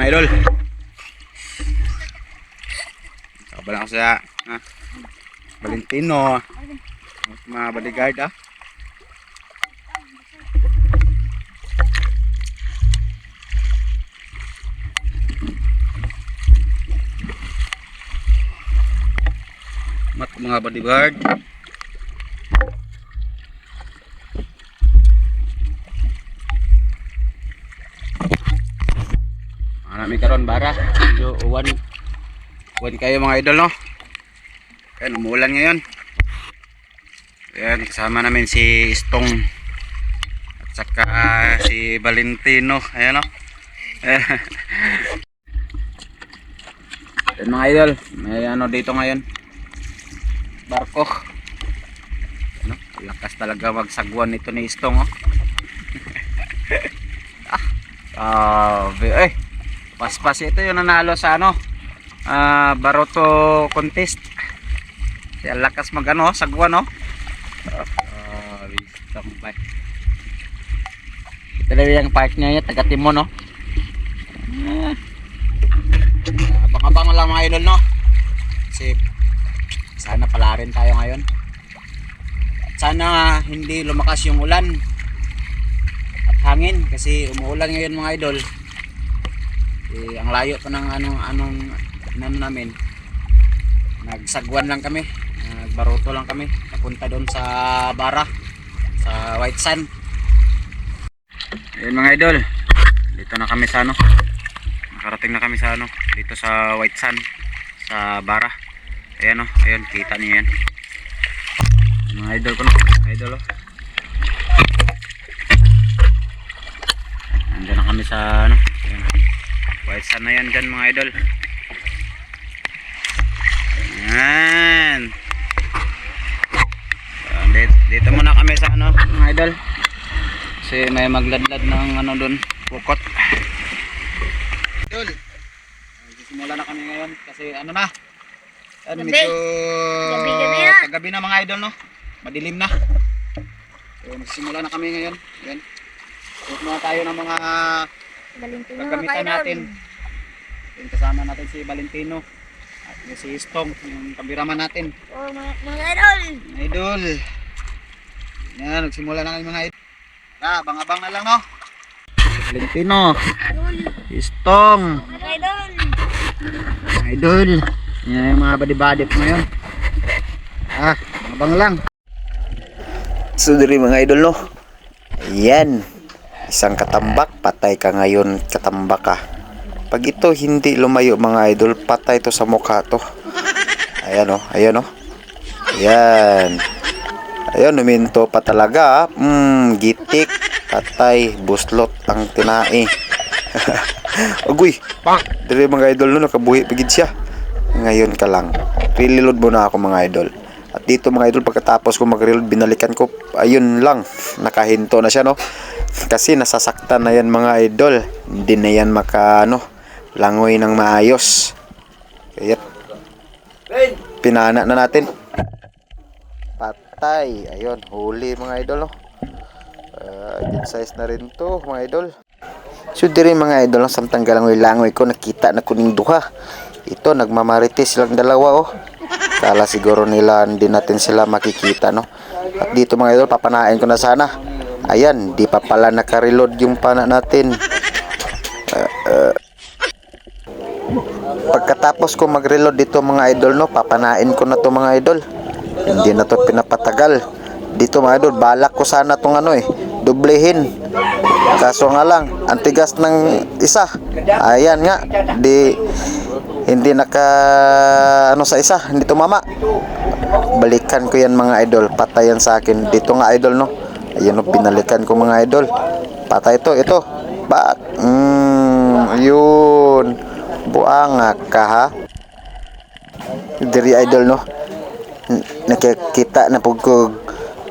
Mga idol. Kabala ko sa ha, Valentino. Mga bodyguard ah. Mat mga bodyguard. Medyo uwan. Uwan kayo mga idol no. Ayan, umuulan ngayon. Ayan, kasama namin si Stong. At saka si Valentino. Ayan no. Ayan mga idol. May ano dito ngayon. Barko. Ano? Lakas talaga magsagwan nito ni Stong oh. ah, eh. Paspas ito yung nanalo sa ano ah Baroto contest. Kaya lakas mag ano, sagwa no. Ah, bike. Ito na yung park niya, taga Timon no. Ah. Abang-abang lang mga idol no. Kasi sana pala rin tayo ngayon. At sana hindi lumakas yung ulan at hangin kasi umuulan ngayon mga idol eh, ang layo pa ng anong anong ano namin. Nagsagwan lang kami. Nagbaroto lang kami. Napunta doon sa bara sa white sand. Ayun mga idol. Dito na kami sa ano. Nakarating na kami sa ano dito sa white sand sa bara. Ayan o ayun kita niyo yan. Mga idol ko no? Idol o Nandiyan na kami sa ano. White sun na yan dyan mga idol. Yan. Ayan, dito, dito muna kami sa ano mga idol. Kasi may magladlad ng ano doon, bukot. Idol. Simula na kami ngayon kasi ano na. Ano, Gabi. medyo Gabi-gabi na. paggabi na mga idol no. Madilim na. So, magsimula na kami ngayon. Yan. Suot muna tayo ng mga Valentino Gagamitan natin. Yung kasama natin si Valentino at yung si Stong, yung kabiraman natin. Oh, mga, mga idol. Mga idol. Yan, nagsimula na kami mga idol. Ah, abang-abang na lang no. Valentino, Idol. si Stong, Mga idol. mga idol. Yan yung mga badi-badi po ngayon. Ah, abang lang. So diri mga idol no. Yan. Isang katambak, patay ka ngayon, katambak ka. Pag ito hindi lumayo mga idol, patay to sa mukha to. Ayan o, ayan o. Ayan. Ayan, uminto pa talaga. Mm, gitik, patay, buslot ang tinai. Agoy! Diri mga idol no, nakabuhi pagid siya. Ngayon ka lang. Reload mo na ako mga idol. At dito mga idol, pagkatapos ko mag-reload, binalikan ko, ayun lang, nakahinto na siya no. Kasi nasasaktan na yan mga idol. Hindi na yan maka, ano, langoy ng maayos. Kaya, pinana na natin. Patay. Ayun, huli mga idol no. Uh, good size na rin to mga idol. So diri mga idol, ang samtang galangoy-langoy ko, nakita na kuning duha. Ito, nagmamarites silang dalawa oh. Kala siguro nila hindi natin sila makikita no. At dito mga idol, papanain ko na sana. Ayan, di pa pala nakareload yung pana natin. Pagkatapos ko mag-reload dito mga idol no, papanain ko na to mga idol. Hindi na to pinapatagal. Dito mga idol, balak ko sana tong ano eh, doblehin. Kaso nga lang, ang ng isa. Ayan nga, di hindi naka ano sa isa, hindi tumama. Balikan ko yan mga idol, patayan sa akin. Dito nga idol no. Ayun no, binalikan ko mga idol. Patay ito, ito. Bak. Mm, yun. Buanga ka ha. Diri idol no. Nakikita na pug ko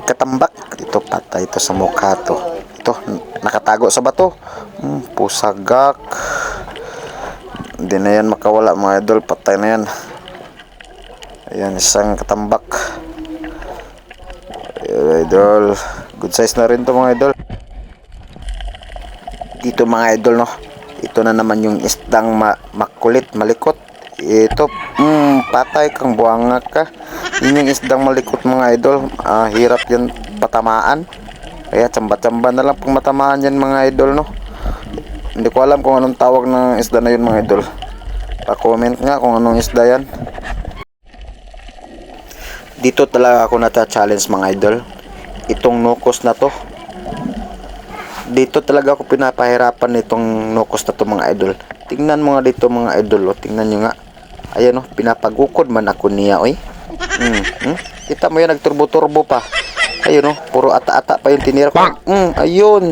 katambak. Ito patay ito sa mukha to. Ito nakatago sa bato. Hmm, pusagak. Hindi na yan makawala mga idol. Patay na yan. Ayan, isang katambak. Ayan, idol. Good size na rin to mga idol. Dito mga idol no. Ito na naman yung isdang ma- makulit, malikot. Ito, mm, patay kang buwanga ka. Yun yung isdang malikot mga idol. Ah, hirap yan patamaan. Kaya tsamba-tsamba na lang pag matamaan yan mga idol no. Hindi ko alam kung anong tawag ng isda na yun mga idol. Pa-comment nga kung anong isda yan. Dito talaga ako nata-challenge mga idol. Itong nukos na to. Dito talaga ako pinapahirapan nitong nukos na to mga idol. Tingnan mo nga dito mga idol. O, tingnan nyo nga. Ayan o, pinapagukod man ako niya oy. Mm, mm. Kita mo yan, nagturbo-turbo pa. Ayun o, puro ata-ata pa yung tinira ko. Mm, ayun.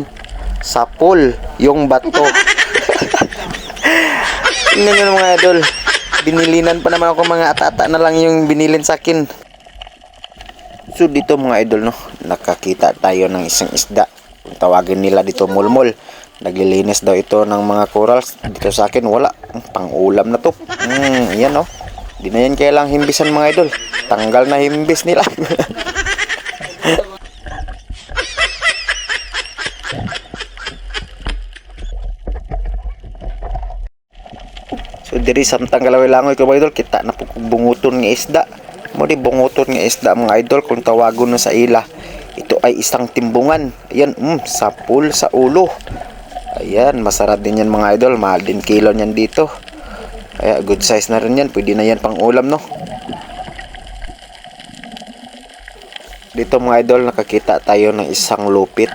Sapol, yung bato. Tingnan nyo mga idol. Binilinan pa naman ako mga ata-ata na lang yung binilin sa akin. So dito mga idol no, nakakita tayo ng isang isda. Kung tawagin nila dito mulmul. Naglilinis daw ito ng mga corals. Dito sa akin wala. Pang ulam na to. Hmm, yan no. Di na yan kailang himbisan mga idol. Tanggal na himbis nila. So diri samtang galaway langoy ko mga idol kita na bunguton nga isda. Mo di bunguton nga isda mga idol kung tawagon na sa ila. Ito ay isang timbungan. Ayan, mm, sapul sa ulo. Ayan, masarap din yan mga idol. Mahal din kilo niyan dito. Kaya good size na rin yan. Pwede na yan pang ulam no. Dito mga idol nakakita tayo ng isang lupit.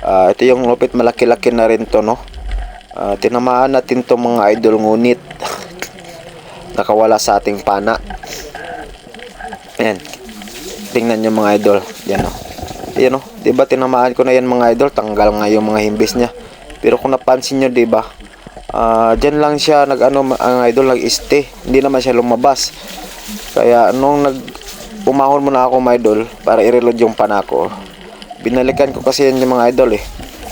Ah, ito yung lupit malaki-laki na rin to no. Ah, tinamaan natin to mga idol ngunit nakawala sa ating pana. Ayan. Tingnan nyo mga idol. Yan o. Ayan o. Diba tinamaan ko na yan mga idol. Tanggal nga yung mga himbis niya. Pero kung napansin nyo diba. Ah, dyan lang siya nag ano ang idol nag este. Hindi naman siya lumabas. Kaya nung nag umahon muna ako mga idol para i-reload yung pana ko. Binalikan ko kasi yan yung mga idol eh.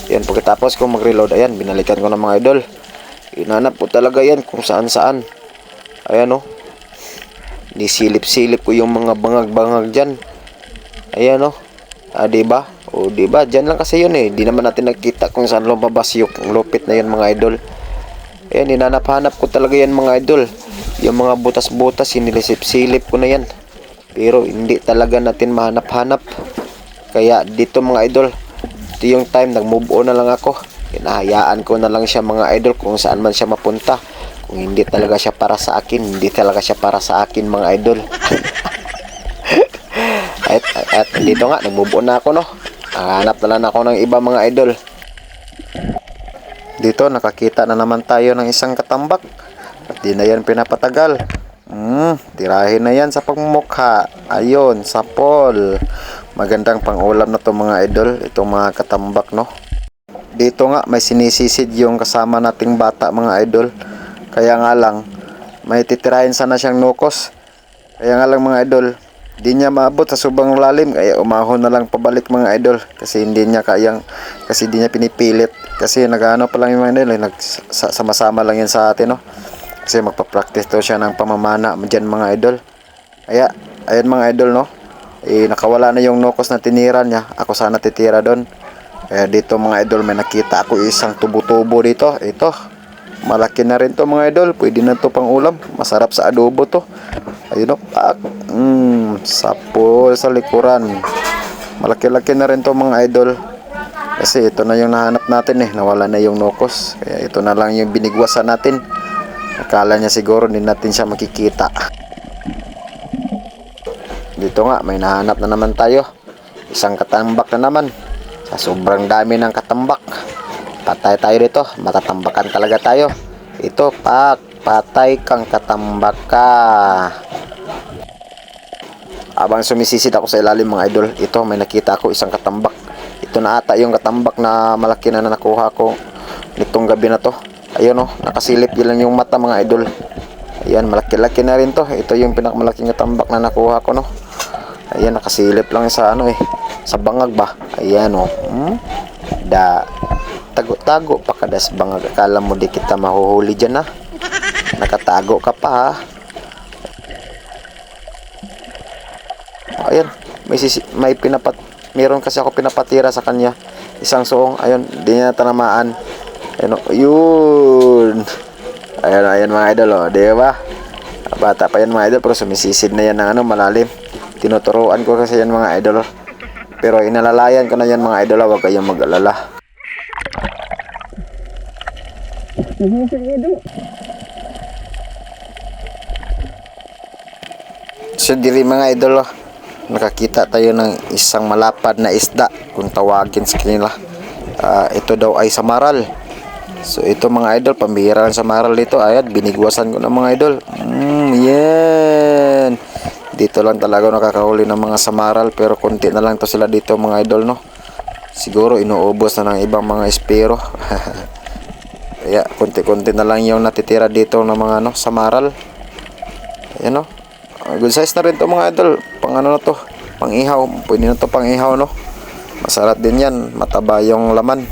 Yan, pagkatapos ko mag-reload, ayan, binalikan ko ng mga idol. Inanap ko talaga yan kung saan-saan. Ayan oh. Nisilip-silip ko yung mga bangag-bangag dyan. Ayan oh. Ah, diba? O, diba? Dyan lang kasi yun eh. Di naman natin nakita kung saan lumabas yung lupit na yan mga idol. Ayan, inanap-hanap ko talaga yan mga idol. Yung mga butas-butas, sinilisip-silip ko na yan. Pero hindi talaga natin mahanap-hanap. Kaya dito mga idol, ito yung time nag-move on na lang ako. Hinahayaan ko na lang siya mga idol kung saan man siya mapunta. Hindi talaga siya para sa akin, hindi talaga siya para sa akin mga idol. at, at dito nga, nag-move on na ako no. Hanap na lang ako ng iba mga idol. Dito nakakita na naman tayo ng isang katambak. At di na yan pinapatagal. Hmm, tirahin na yan sa pagmumukha. Ayun, sapol. Magandang pangulam na to mga idol. Itong mga katambak, no? Dito nga, may sinisisid yung kasama nating bata mga idol. Kaya nga lang, may titirahin sana siyang nukos. Kaya nga lang mga idol, di niya maabot sa subang lalim. Kaya umahon na lang pabalik mga idol. Kasi hindi niya kayang, kasi di niya pinipilit. Kasi nagano pa lang yung mga idol, eh, nag, sa- sama-sama lang yan sa atin, no? Kasi magpa-practice daw siya ng pamamana dyan mga idol. Kaya, ayan mga idol, no? Eh, nakawala na yung nukos na tinira niya. Ako sana titira doon. Kaya dito mga idol, may nakita ako isang tubo-tubo dito. Ito. Malaki na rin to mga idol. Pwede na to pang ulam. Masarap sa adobo to. Ayun o. Pak. Mmm. Sapol sa likuran. Malaki-laki na rin to mga idol. Kasi ito na yung nahanap natin eh. Nawala na yung nukos. Kaya ito na lang yung binigwasan natin. Akala niya siguro hindi natin siya makikita. Dito nga, may nahanap na naman tayo. Isang katambak na naman. Sa sobrang dami ng katambak. Patay tayo dito. Matatambakan talaga tayo. Ito, pak. Patay kang katambak ka. Abang sumisisid ako sa ilalim mga idol. Ito, may nakita ako isang katambak. Ito na ata yung katambak na malaki na, na nakuha ko nitong gabi na to. Ayun oh, nakasilip lang yung mata mga idol. Ayan, malaki-laki na rin to. Ito yung pinakamalaking katambak na nakuha ko no. Ayan, nakasilip lang sa ano eh. Sa bangag ba? Ayan oh. Hmm? Da tago-tago pa kada sa bangag. Akala mo di kita mahuhuli dyan ha. Nakatago ka pa ha. Ayan, may sisi, may pinapat meron kasi ako pinapatira sa kanya. Isang suong, ayun, di niya tanamaan. Ayan, oh, yun. Ayan, ayan mga idol, oh. Di ba? Bata pa yan mga idol, pero sumisisid na yan ng ano, malalim. Tinuturuan ko kasi yan mga idol, oh. Pero inalalayan ko na yan mga idol, oh. huwag kayong mag-alala. So diri mga idol, oh, nakakita tayo ng isang malapad na isda kung tawagin sa kanila. Ah, ito daw ay samaral. So ito mga idol, pambihira lang samaral dito. Ayan, binigwasan ko ng mga idol. Mm, yan. Dito lang talaga nakakahuli ng mga samaral pero konti na lang to sila dito mga idol no. Siguro inuubos na ng ibang mga espero. Kaya konti-konti na lang yung natitira dito ng mga ano, samaral. Ayan no. Ah, Good size na rin to mga idol. Pang ano na to. Pang ihaw. Pwede na to pang ihaw no. Masarap din yan. Mataba yung laman.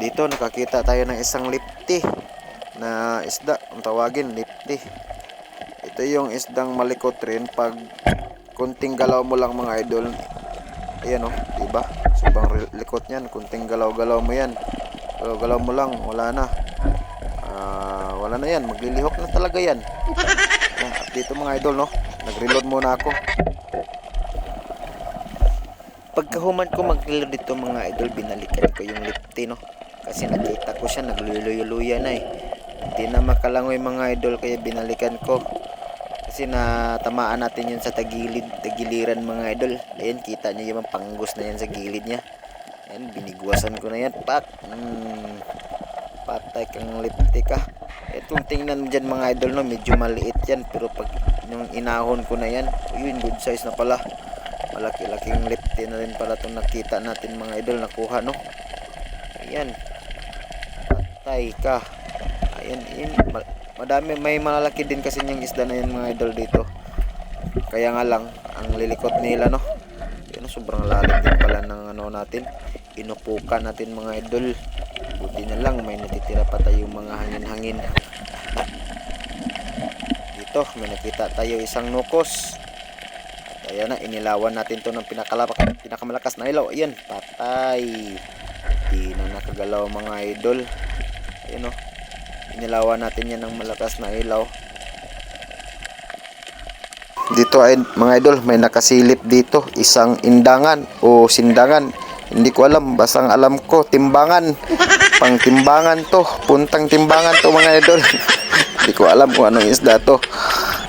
Dito nakakita tayo ng isang lipti na isda. Ang tawagin lipti. Ito yung isdang malikot rin pag kunting galaw mo lang mga idol. Ayan o, diba? Sobrang likot niyan. Kunting galaw-galaw mo yan. Galaw-galaw mo lang, wala na. Ah, wala na yan. Maglilihok na talaga yan. Yan, dito mga idol, no? Nag-reload muna ako. Pagkahuman ko mag-reload dito mga idol, binalikan ko yung lifty, no? Kasi nakita ko siya, nagluluyo-luya na eh. Hindi na makalangoy mga idol, kaya binalikan ko. Kasi natamaan natin yun sa tagilid, tagiliran mga idol. Ayan, kita niyo yung panggos na yan sa gilid niya. Ayan, binigwasan ko na yan. Pak! Hmm, patay kang lipti ka. Itong tingnan mo dyan mga idol no, medyo maliit yan. Pero pag yung inahon ko na yan, yun, good size na pala. Malaki-laking lipti na rin pala itong nakita natin mga idol, nakuha no. Ayan. Patay ka. Ayan, yun. ma- Madami, may malalaki din kasi yung isda na yun mga idol dito. Kaya nga lang, ang lilikot nila no. Yun, sobrang lalim din pala ng ano natin. Inupukan natin mga idol. Buti na lang, may natitira pa tayong mga hangin-hangin. Dito, may nakita tayo isang nukos. At ayan na, inilawan natin to ng pinakalapak, pinakamalakas na ilaw. Ayan, patay. Di na nakagalaw mga idol. Ayan o. Inilawan natin yan ng malakas na ilaw. Dito ay mga idol, may nakasilip dito, isang indangan o sindangan. Hindi ko alam, basta ang alam ko, timbangan. Pang timbangan to, puntang timbangan to mga idol. Hindi ko alam kung anong isda to.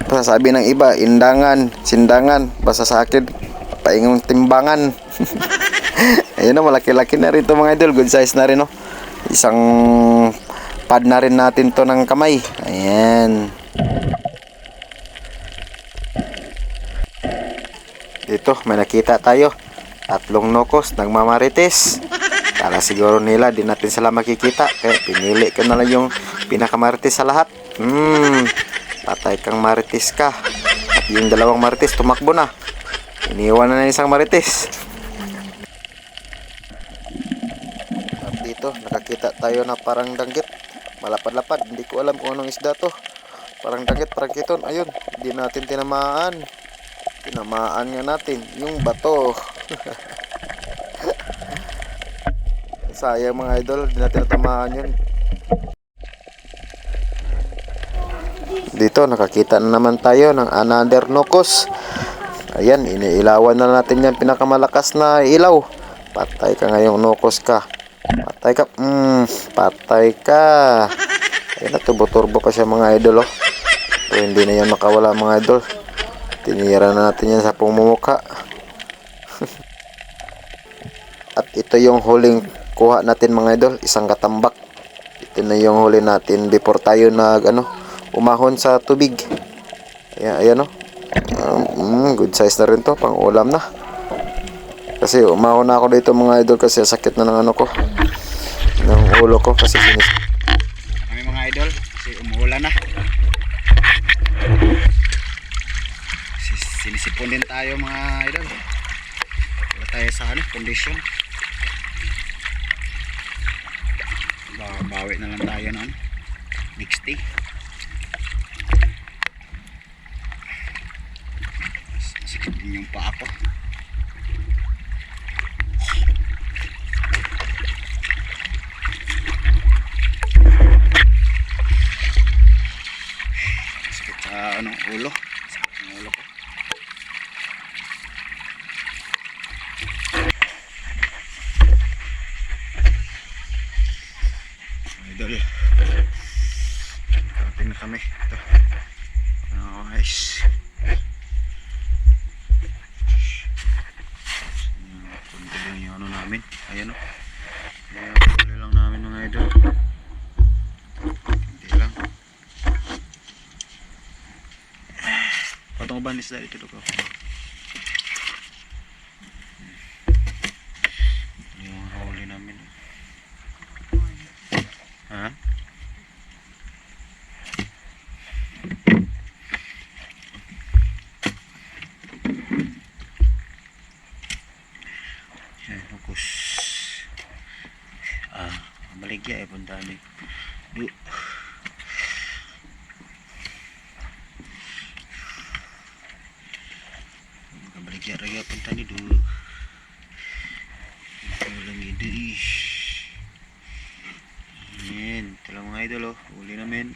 Basta sabi ng iba, indangan, sindangan. Basta sa akin, paingong timbangan. Ayun na, malaki-laki na rin to mga idol. Good size na rin, no? Isang pad na rin natin to ng kamay. Ayan. Dito, may nakita tayo. Tatlong nokos, nagmamarites. Kala siguro nila, di natin sila makikita. Kaya pinili ko na lang yung pinakamarites sa lahat. Hmm, patay kang marites ka. At yung dalawang marites, tumakbo na. Iniwan na ng isang marites. At dito, nakakita tayo na parang danggit. Malapad-lapad, hindi ko alam kung anong isda to. Parang danggit, parang kiton. Ayun, hindi natin tinamaan. Tinamaan nga natin yung bato. Sayang mga idol, hindi natin natamaan yun. Dito, nakakita na naman tayo ng another nokos. Ayan, iniilawan na natin yan pinakamalakas na ilaw. Patay ka ngayong nokos ka. Patay ka. Mm, patay ka. Ayan turbo-turbo pa siya mga idol. Oh. So, hindi na yan makawala mga idol. Tinira na natin yan sa pumumuka. At ito yung huling kuha natin mga idol. Isang katambak. Ito na yung huli natin before tayo nag ano, umahon sa tubig. Ayan, ayan oh. Um, mm, good size na rin to. Pang ulam na. Kasi umahon na ako dito mga idol kasi sakit na ng ano ko. Ng ulo ko kasi sinis Kami mga idol, kasi umuulan na. Sinisipon din tayo mga idol. Wala tayo sa ano, condition. bawi na lang tayo ng next day sakit din yung paa ko. Sakit sa ano, ulo. Yung ano namin. Ayan o. Ayan, kunti lang namin mga idol. Kunti lang. Patong ba ni sila dito ko? Yung huli namin. Ha? Yan, hukus. Maligya eh, punta ni. Du. Maligya raya punta ni du. Walang ide eh. Yan, lang mga idol oh. Uli namin.